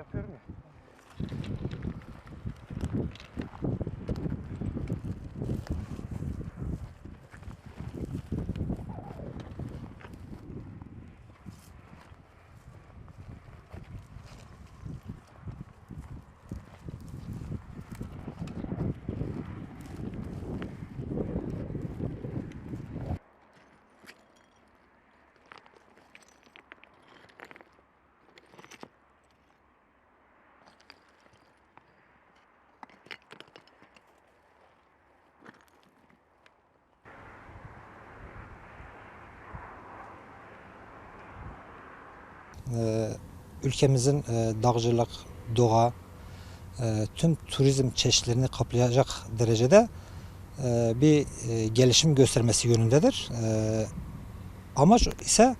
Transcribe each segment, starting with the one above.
yapıyorum ya. E, ülkemizin e, dağcılık, doğa, e, tüm turizm çeşitlerini kaplayacak derecede e, bir gelişim göstermesi yönündedir. Amaç ise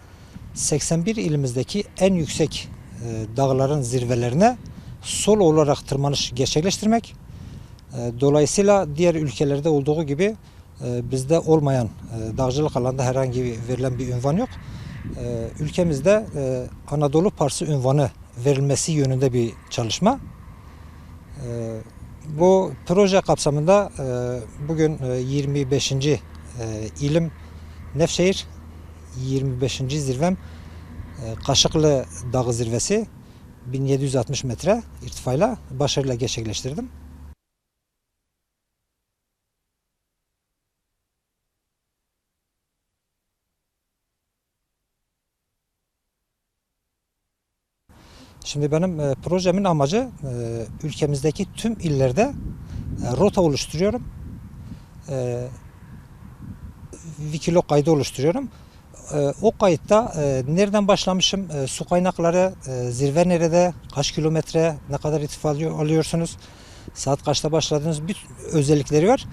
81 ilimizdeki en yüksek dağların zirvelerine sol olarak tırmanış gerçekleştirmek. Dolayısıyla diğer ülkelerde olduğu gibi bizde olmayan dağcılık alanında herhangi verilen bir ünvan yok. E, ülkemizde e, Anadolu Parsı ünvanı verilmesi yönünde bir çalışma. E, bu proje kapsamında e, bugün e, 25. e, ilim Nevşehir 25. zirvem Kaşıklı Dağı zirvesi 1760 metre irtifayla başarıyla gerçekleştirdim. Şimdi benim e, projemin amacı e, ülkemizdeki tüm illerde e, rota oluşturuyorum. E, Wikilog kaydı oluşturuyorum. E, o kayıtta e, nereden başlamışım, e, su kaynakları, e, zirve nerede, kaç kilometre, ne kadar irtifa alıyor- alıyorsunuz, saat kaçta başladınız, bir özellikleri var.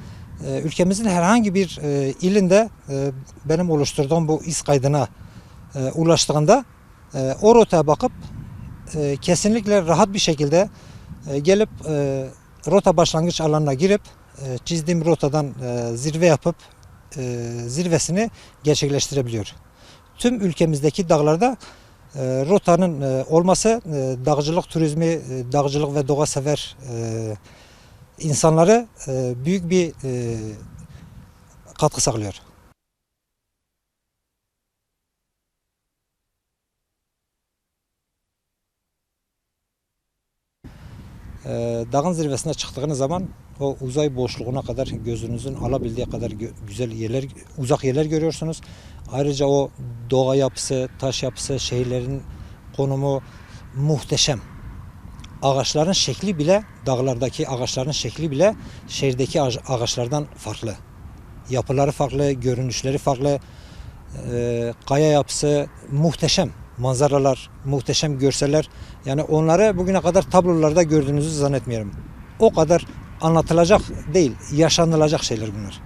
E, ülkemizin herhangi bir e, ilinde e, benim oluşturduğum bu iz kaydına e, ulaştığında e, o rotaya bakıp e, kesinlikle rahat bir şekilde e, gelip e, rota başlangıç alanına girip e, çizdiğim rotadan e, zirve yapıp e, zirvesini gerçekleştirebiliyor. Tüm ülkemizdeki dağlarda e, rotanın e, olması e, dağcılık turizmi, e, dağcılık ve doğa sever e, insanları e, büyük bir e, katkı sağlıyor. Dağın zirvesine çıktığınız zaman o uzay boşluğuna kadar gözünüzün alabildiği kadar güzel yerler, uzak yerler görüyorsunuz. Ayrıca o doğa yapısı, taş yapısı, şehirlerin konumu muhteşem. Ağaçların şekli bile, dağlardaki ağaçların şekli bile şehirdeki ağaç- ağaçlardan farklı. Yapıları farklı, görünüşleri farklı. Ee, kaya yapısı muhteşem. Manzaralar, muhteşem görseller. Yani onları bugüne kadar tablolarda gördüğünüzü zannetmiyorum. O kadar anlatılacak değil, yaşanılacak şeyler bunlar.